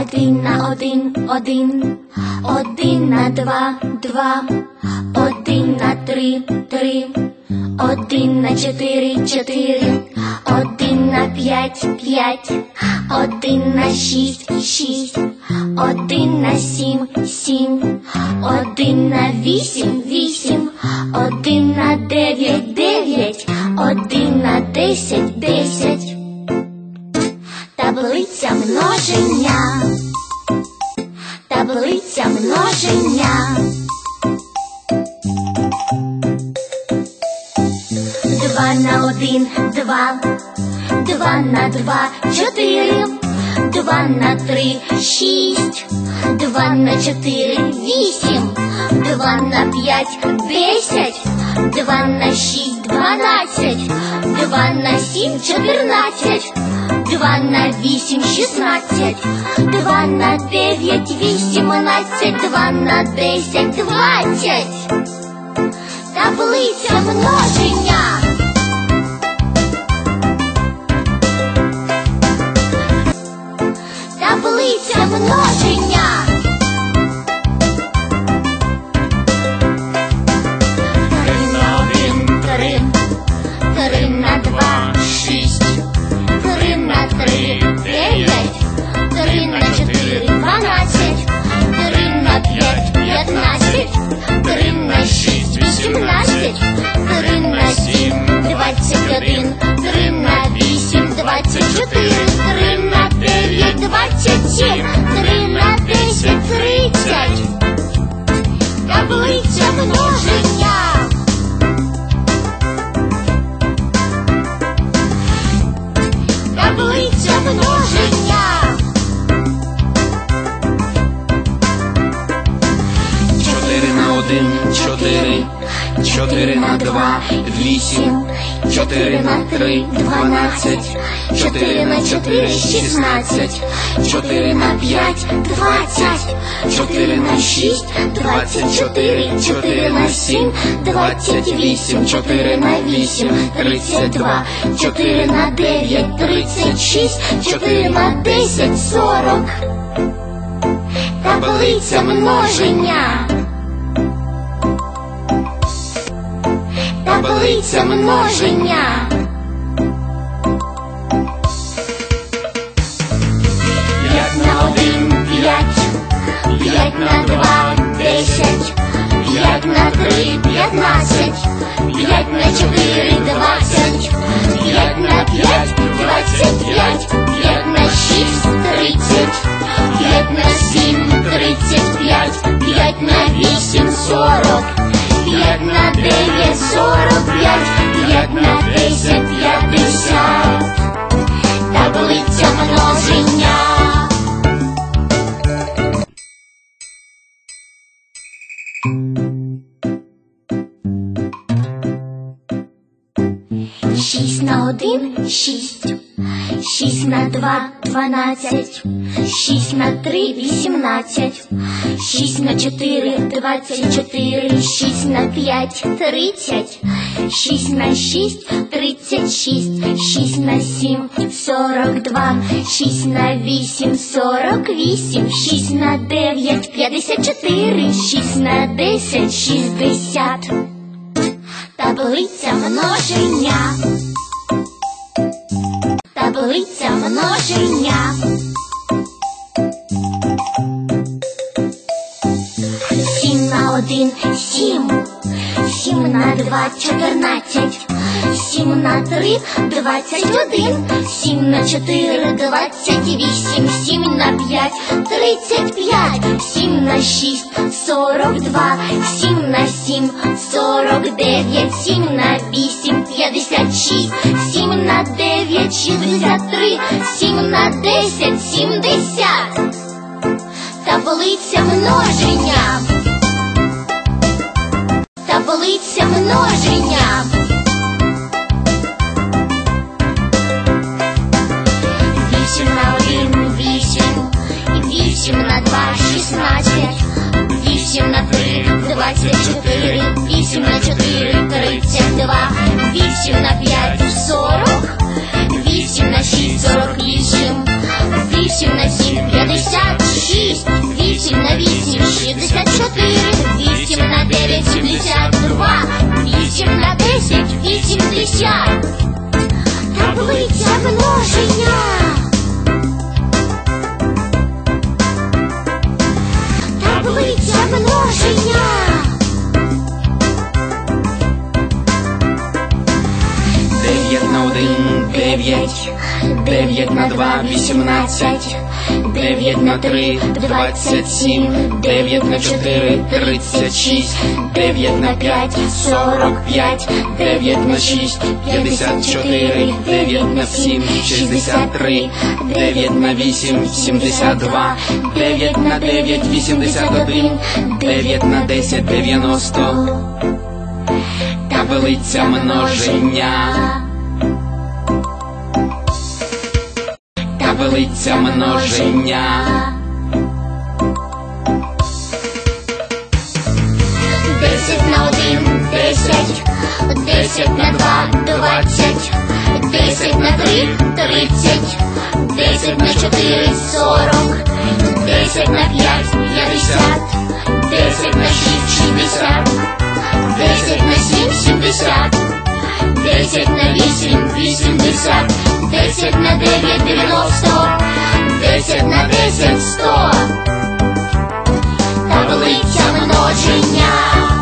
Один на один, один, один на два, два, один на три, три, один на чотири, чотири, один на п'ять, п'ять, один на шість, шість, один на сім, сім, один на вісім, вісім, один на дев'ять, дев'ять, один на десять, десять. Таблиця множення. Два на два, чотири, два на три, шість, два на чотири, вісім, два на п'ять, десять, два на шість, дванадцять, два на сім, чотирнадцять, два на вісім, шістнадцять, два на дев'ять, вісімнадцять, два на десять, двадцять. Таблиця множення. 4 на 2, 8, 4 на 3, 12, 4 на 4, 16, 4 на 5, 20, 4 на 6, 24, 4 на 7, 28, 4 на 8, 32, 4 на 9, 36, 4 на 10, 40. Таблиця множення. Таблиця множення. П'ять на один, п'ять, п'ять на два, десять, п'ять на три, п'ятнадцять, п'ять на чотири, двадцять, п'ять на п'ять, двадцять п'ять, п'ять на шість, тридцять, п'ять на сім, один, шість, шість на два, дванадцять, шість на три, вісімнадцять, шість на чотири, двадцять чотири, шість на п'ять, тридцять, шість на шість, тридцять шість, шість на сім, сорок два, шість на вісім, сорок вісім, шість на дев'ять, п'ятдесят чотири, шість на десять, шістдесят. Таблиця множення. Таблиця множення. Сім на один, сім. Сім на два, чотирнадцять. Сім на три, двадцять один. Сім на чотири, двадцять вісім. Сім на п'ять, тридцять п'ять. Сім на шість, сорок два. Сім на сім, сорок дев'ять. Сім на вісім, п'ятдесят шість. Шістдесят три. Сім на десять, сімдесят. дівчат. Таблиця множення. Таблиця множення. Дев'ять на один, дев'ять, дев'ять на два, вісімнадцять, Дев'ять на три, двадцять сім, дев'ять на чотири, тридцять шість, дев'ять на п'ять, сорок п'ять, дев'ять на шість, п'ятдесят чотири, дев'ять на сім, шістдесят три, дев'ять на вісім, сімдесят два, дев'ять на дев'ять, вісімдесят один, дев'ять на десять, дев'яносто. Таблиця множення. Таблиця множення. Десять на один, десять, десять на два, двадцять, десять на три, тридцять, десять на чотири, сорок, десять на п'ять, 10 на 8 80, 10 на 9 90, 10 на 10 100 таблиця множення.